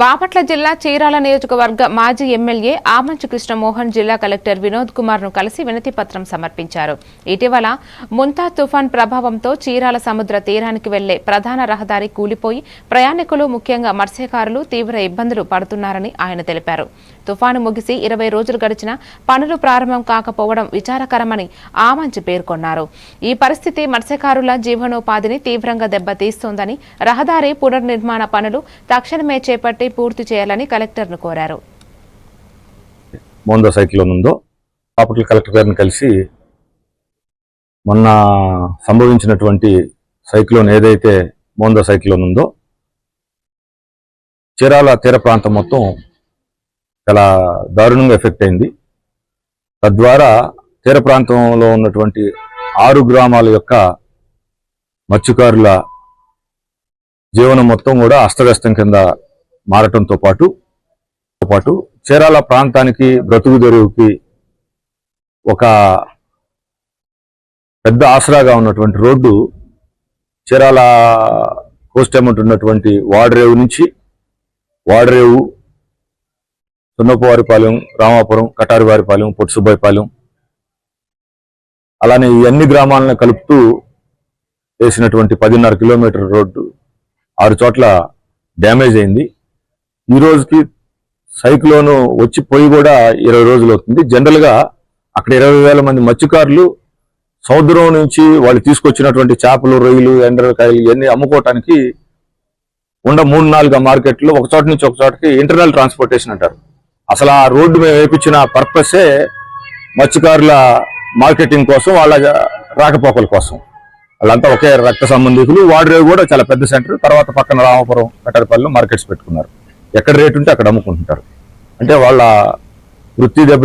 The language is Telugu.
బాపట్ల జిల్లా చీరాల నియోజకవర్గ మాజీ ఎమ్మెల్యే ఆమంచి కృష్ణమోహన్ జిల్లా కలెక్టర్ వినోద్ కుమార్ను కలిసి వినతి పత్రం సమర్పించారు. ఇటీవల ముంతా తుఫాన్ ప్రభావంతో చీరాల సముద్ర తీరానికి వెళ్ళే ప్రధాన రహదారి కూలిపోయి ప్రయాణికులు ముఖ్యంగా మత్స్యకారులు తీవ్ర ఇబ్బందులు పడుతున్నారని ఆయన తెలిపారు. తుఫాను ముగిసి ఇరవై రోజులు గడిచినా పనులు ప్రారంభం కాకపోవడం విచారకరమని ఆమంచి పేర్కొన్నారు. ఈ పరిస్థితి మత్స్యకారుల జీవనోపాధిని తీవ్రంగా దెబ్బతీస్తోందని రహదారి పునర్నిర్మాణ పనులు తక్షణమే చేపట్టి పూర్తి చేయాలని కలెక్టర్ను కోరారు. మోందా సైక్లోన్ ఉందో బాపట్ల కలెక్టర్ గారిని కలిసి మొన్న సంభవించినటువంటి సైక్లోన్ ఏదైతే మోందో సైక్లోన్ ఉందో చీరాల తీర ప్రాంతం మొత్తం చాలా దారుణంగా ఎఫెక్ట్ అయింది. తద్వారా తీర ప్రాంతంలో ఉన్నటువంటి ఆరు గ్రామాల యొక్క మత్స్యకారుల జీవనం మొత్తం కూడా అస్తవ్యస్తం కింద మారటంతో పాటు పాటు చీరాల ప్రాంతానికి బ్రతుకు తెరువుకి ఒక పెద్ద ఆసరాగా ఉన్నటువంటి రోడ్డు చీరాల కోస్ట్ ఎమ్మటి ఉన్నటువంటి వాడరేవు నుంచి వాడరేవు సున్నపవారిపాలెం రామాపురం కటారివారిపాలెం పొట్టుసుబ్బాయిపాలెం అలానే ఈ అన్ని గ్రామాలను కలుపుతూ వేసినటువంటి పదిన్నర కిలోమీటర్ రోడ్డు ఆరు చోట్ల డ్యామేజ్ అయింది. ఈ రోజుకి సైక్లోన్ వచ్చిపోయి కూడా ఇరవై రోజులు అవుతుంది. జనరల్గా అక్కడ ఇరవై వేల మంది మత్స్యకారులు సముద్రం నుంచి వాళ్ళు తీసుకొచ్చినటువంటి చేపలు రొయ్యలు ఎండ్రకాయలు ఇవన్నీ అమ్ముకోవటానికి ఉండ మూడు నాలుగు మార్కెట్లు ఒక చోట నుంచి ఒక చోటకి ఇంటర్నల్ ట్రాన్స్పోర్టేషన్ అంటారు. అసలు ఆ రోడ్డు మేము వేపించిన పర్పసే మత్స్యకారుల మార్కెటింగ్ కోసం వాళ్ళ రాకపోకల కోసం. వాళ్ళంతా ఒకే రక్త సంబంధికులు వాడరేవు కూడా చాలా పెద్ద సెంటర్ తర్వాత పక్కన రామపురం కట్టడపల్లిలో మార్కెట్స్ పెట్టుకున్నారు. ఎక్కడ రేటు ఉంటే అక్కడ అమ్ముకుంటుంటారు. అంటే వాళ్ళ వృత్తి దెబ్బ